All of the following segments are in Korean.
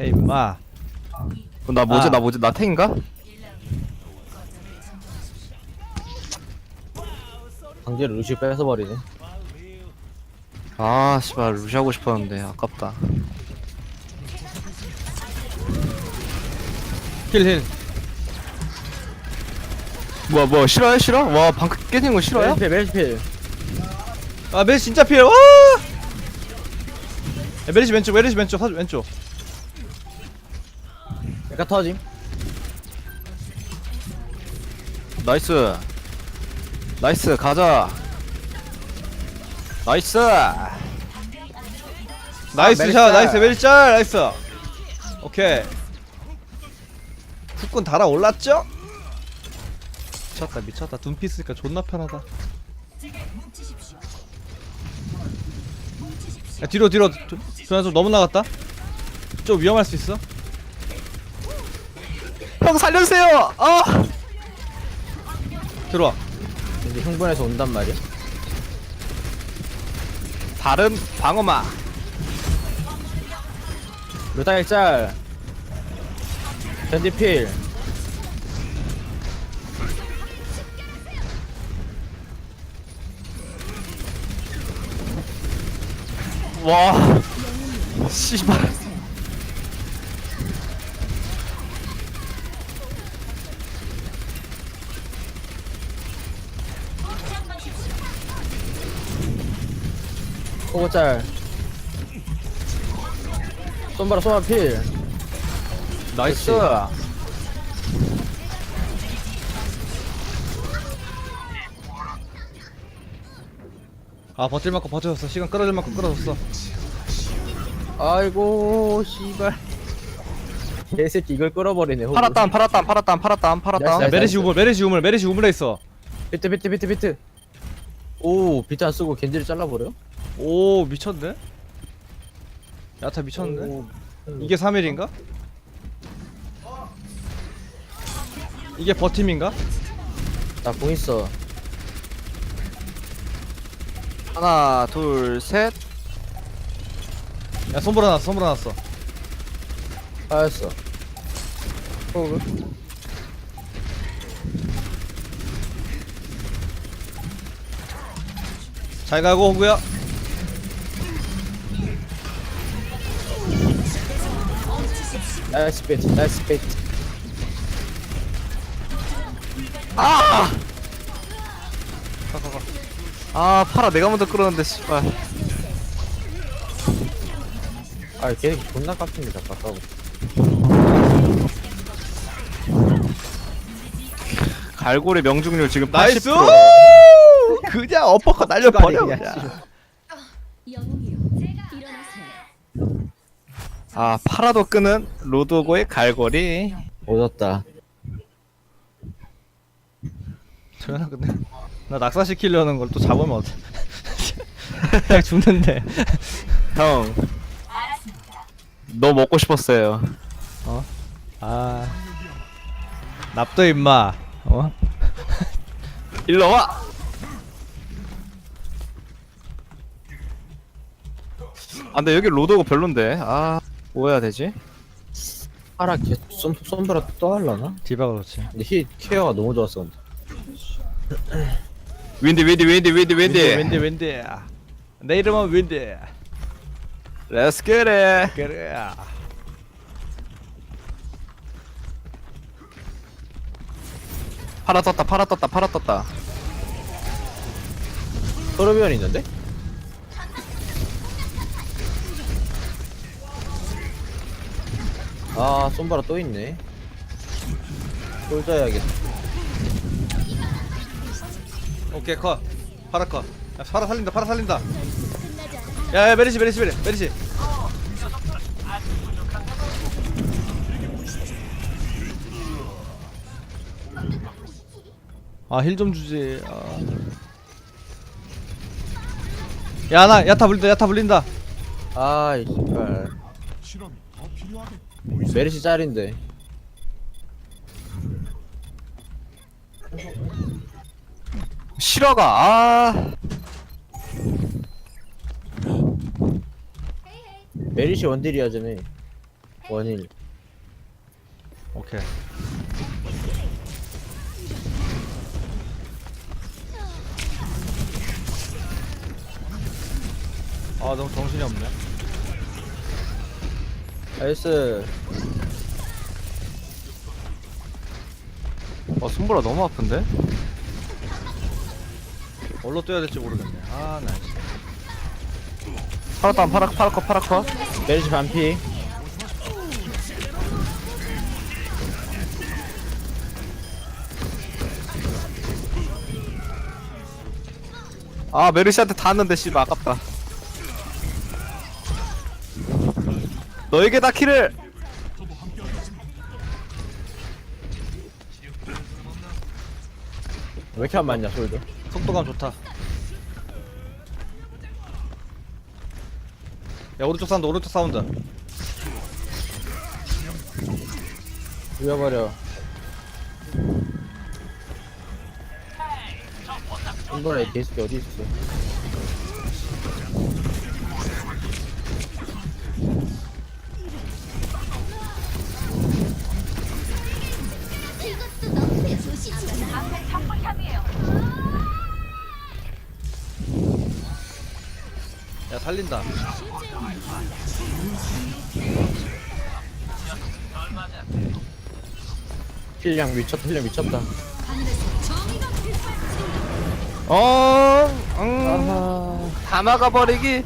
헤이 임마 어, 나 뭐지 아. 나 뭐지 나 탱인가? 강제로 루시 뺏어버리네. 아 씨발 루시 하고 싶었는데 아깝다 힐힐 뭐야 뭐야 싫어요 싫어? 와 방금 깨진 거 싫어요? 멜시필, 멜시필. 아 메리시 진짜 피해 와 야, 메리시 왼쪽 메리시 왼쪽 사 왼쪽 약간 터짐. 나이스. 나이스 가자. 나이스. 나이스 짤. 나이스 메리시 짤 나이스. 오케이. 후끈 달아올랐죠? 미쳤다 미쳤다. 둔피 쓰니까 존나 편하다. 야 뒤로 뒤로. 조나 좀 너무 나갔다. 좀 위험할 수 있어 형 살려주세요 아 들어와 이제 흥분해서 온단 말이야. 다른 방어막 루타 일짤. 젠디필. 와 씨발 호구짤. 쏜바라 쏜바 필. 나이스 아 버틸 만큼 버텨줬어 시간 끌어줄 만큼 끌어줬어 아이고 씨발. 개새끼 이걸 끌어버리네. 호구. 팔았담 팔았담 팔았담 팔았담 팔았담 나이스, 야 나이스. 메리시 우물 메리시 우물 메리시 우물에 있어 비트 비트 비트 비트. 오 비트 안 쓰고 겐지를 잘라버려? 오 미쳤네 야타 미쳤네 오. 이게 3일인가? 이게 버팀인가? 나공 있어. 하나 둘 셋 야 손보라 났어 손보라 났어 알았어. 호구. 잘 가고 호구야 나이스 비트 나이스 비트. 아! 아 팔아 내가 먼저 끌었는데 씨발 아 걔네 존나 깝습니다 가까워. 갈고리 명중률 지금 80% 나이스 그냥 엎어컷 날려버려 그냥, 그냥 영웅이요 일어나세요 아 파라도 끄는 로드오고의 갈고리 오졌다. 저는 근데 나 낙사시키려는 걸 또 잡으면 어떡해 그냥 죽는데 형. 너 먹고 싶었어요. 아 납도 임마 어? 일로 와. 아 근데 여기 로드오고 별론데. 아, 뭐 해야 되지? 파라 걔 솜, 솜브라 또 할라나? 디바가 그렇지 근데 히 케어가 너무 좋았어 근데. 윈디 윈디 윈디 윈디 윈디. 윈디 윈디 내 이름은 윈디 Let's get it. 그래 파라 떴다 파라 떴다 파라 떴다. 토르비언 있는데? 아 솜브라 또 있네. 쫄자야겠다. 오케이 컷 파라 컷 야, 파라 살린다 파라 살린다 야야 메리시 메리시 메리 메리시 아 힐 좀 주지 아. 야나 야타 불린다 야타 불린다 아이 씨발. 메리시 짤인데. 실화가 아. 메리시 원딜이야 쟤네. 원일 오케이 아 너무 정신이 없네 나이스. 어 손보라 너무 아픈데? 뭘로 뛰어야 될지 모르겠네. 아 나이스. 파라탄 파라 파라커 파라커 메리시 반피. 아 메르시한테 닿았는데 씨발 아깝다 너에게 다 키를. 왜 이렇게 안 맞냐 솔드? 속도감 좋다. 야 오른쪽 사운드 오른쪽 사운드. 죽여버려. 손보라 개새끼 어디 있어 야 살린다. 필량 미쳤다 필량 미쳤다. 어, 음, 아하. 다 막아버리기.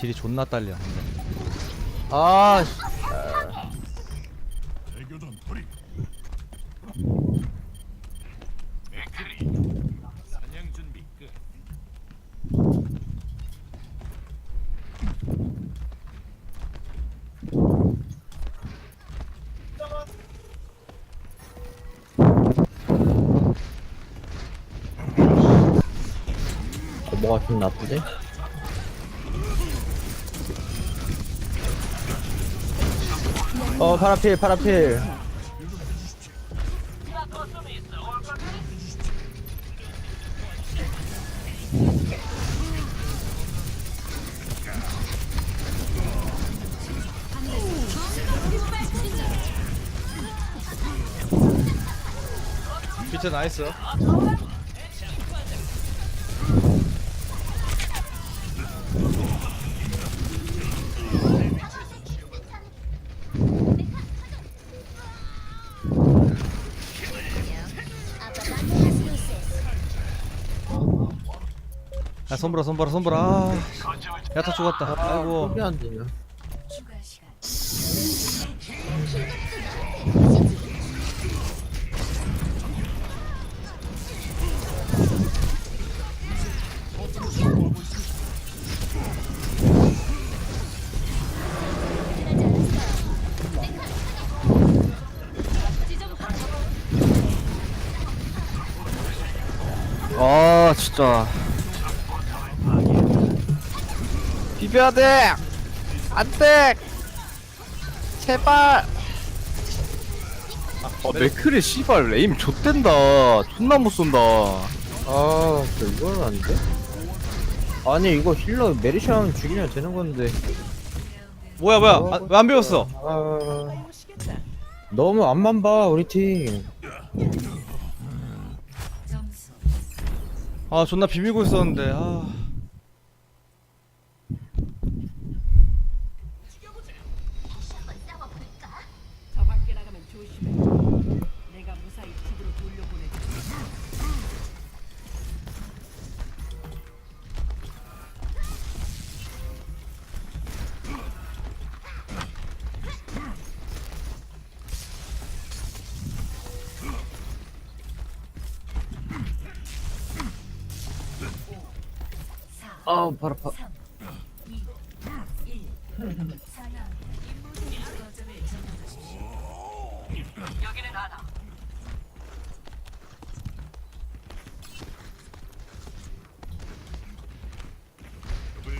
딜이 존나 딸려. 아 씨. 어, 뭐가 좀 나쁜데? 어 파라필 파라필. 비트 나이스 손보라 손보라 손보라. 아, 야타 죽었다. 아이고. 안 되냐? 아 진짜 비벼야 돼. 안 돼. 제발. 아 맥크리 씨발 에임 좆된다. 존나 못 쏜다. 아, 저 이거는 아닌데? 아니, 이거 힐러 메리샤운 죽이면 되는 건데. 뭐야 뭐야? 왜안 배웠어? 아, 너무 앞만 봐, 우리 팀. 아 존나 비비고 있었는데. 아 아, 발 아파.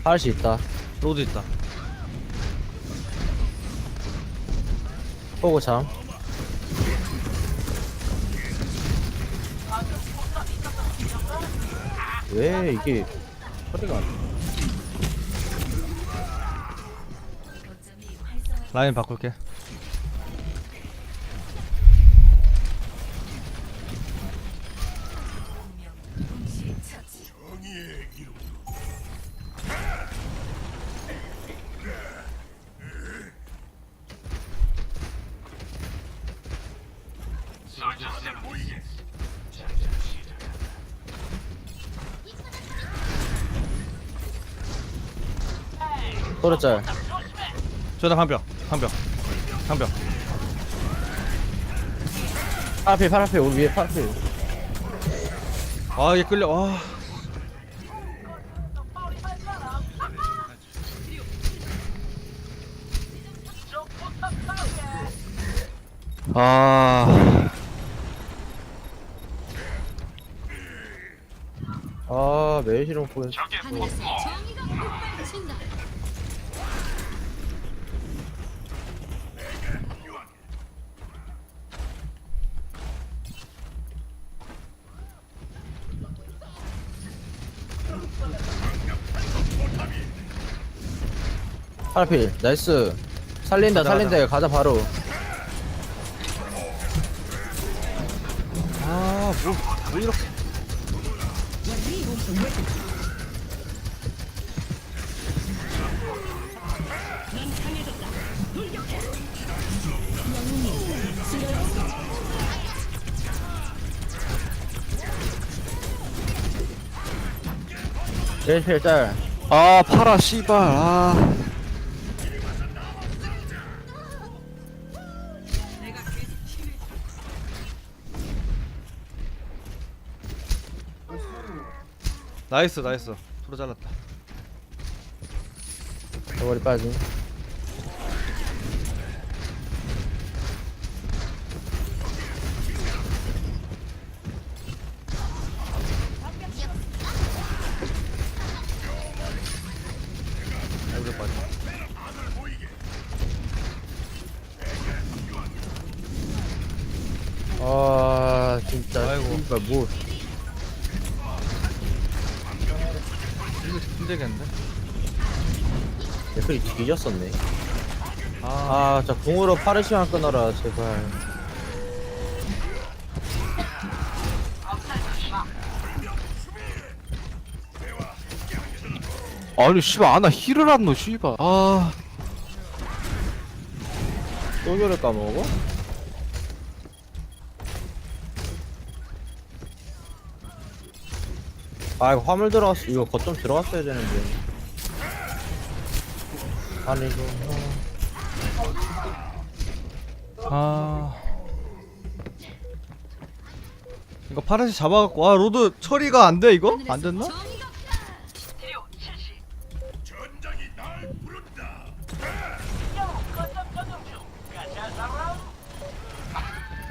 할 수 있다. 로드 있다. 포고 참 왜 이게 소리가 안 나? 라인 바꿀게 소리 짤 저나 방벽 방벽 방벽 파라필 파라필 우리 위에 파라필 아 이게 끌려 와 아. 아 매실은 보여 하늘에서 정의가 빛발친다. 파라필 나이스. 살린다 가자, 살린다. 가자. 바로. 아뭐 뭐 이렇게. 매실 짤아 파라 씨발. 아 나이스 나이스. 프로 잘랐다. 머리 빠짐. 아 진짜. 아이고. 씨발 뭐 이거 힘들겠는데? 댓글이 뒤졌었네. 아. 아 자 궁으로 파르시만 끊어라 제발. 아니 씨발 아나 힐을 안노 씨발. 아. 또 교를 까먹어? 아 이거 화물 들어갔어 이거 거점 들어갔어야 되는데 아니 이거 어. 아 이거 파란색 잡아갖고 아 로드 처리가 안 돼 이거? 안 됐나?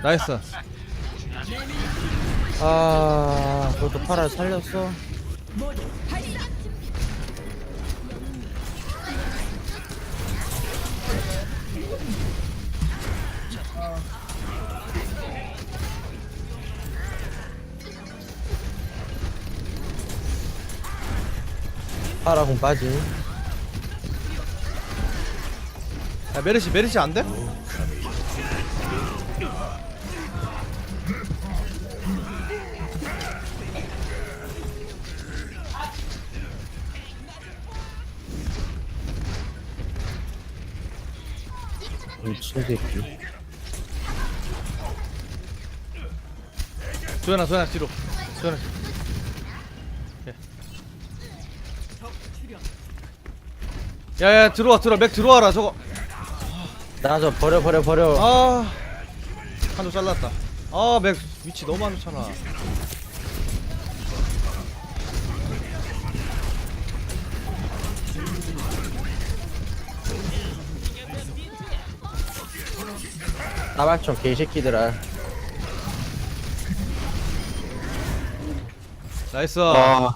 나이스 아 그것도 파라 살렸어 파라 공 빠짐 야 메르시 메르시 안 돼? 미친 새끼 조연아 조연아 뒤로. 조연아. 야야 들어와 들어와. 맥 들어와라 저거. 나저 버려 버려 버려. 아. 한조 잘랐다. 아맥 위치 너무 안 좋잖아 나발총 개새끼들아. 나이스. 아,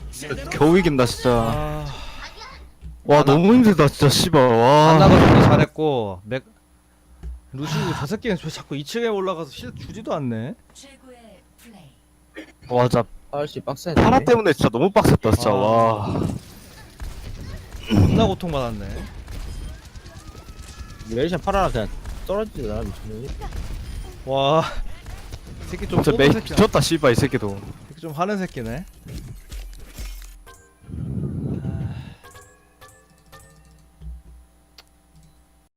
겨우 이긴다 진짜. 아. 와 너무 힘들다 진짜 씨발. 와. 정리 잘했고 맥 루시우 저 새끼는 왜 자꾸 2층에 올라가서 실 주지도 않네? 최고의 플레이. 와 진짜 아씨 빡세네. 파라 때문에 진짜 너무 빡셌다 진짜. 아. 와. 존나 고통받았네. 메리시안 파라랑 그냥 떨어지지 않아 미친놈이. 와. 이 새끼 좀 진짜 쏘는 매 새끼야. 미쳤다 씨발 이 새끼도. 새끼 좀 하는 새끼네